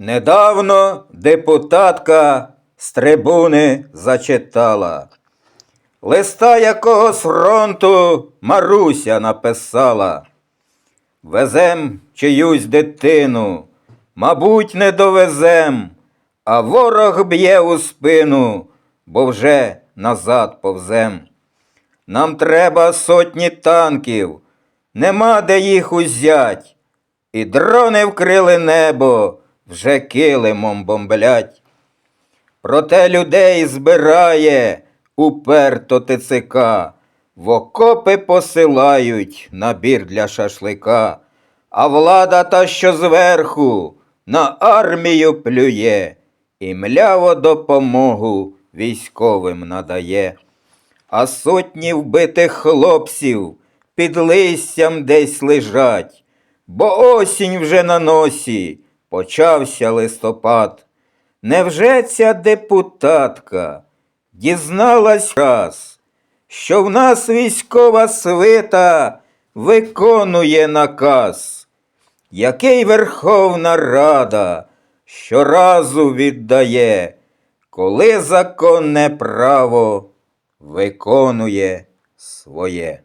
Недавно депутатка з трибуни зачитала. Листа якого з фронту Маруся написала. Везем чиюсь дитину, мабуть, не довезем, а ворог б'є у спину, бо вже назад повзем. Нам треба сотні танків, нема де їх узять, і дрони вкрили небо, вже килимом бомблять. Проте людей збирає уперто ТЦК, в окопи посилають набір для шашлика, а влада та, що зверху, на армію плює і мляво допомогу військовим надає. А сотні вбитих хлопців під листям десь лежать, бо осінь вже на носі, почався листопад. Невже ця депутатка дізналась раз, що в нас військова свита виконує наказ, який Верховна Рада щоразу віддає, коли законне право виконує своє.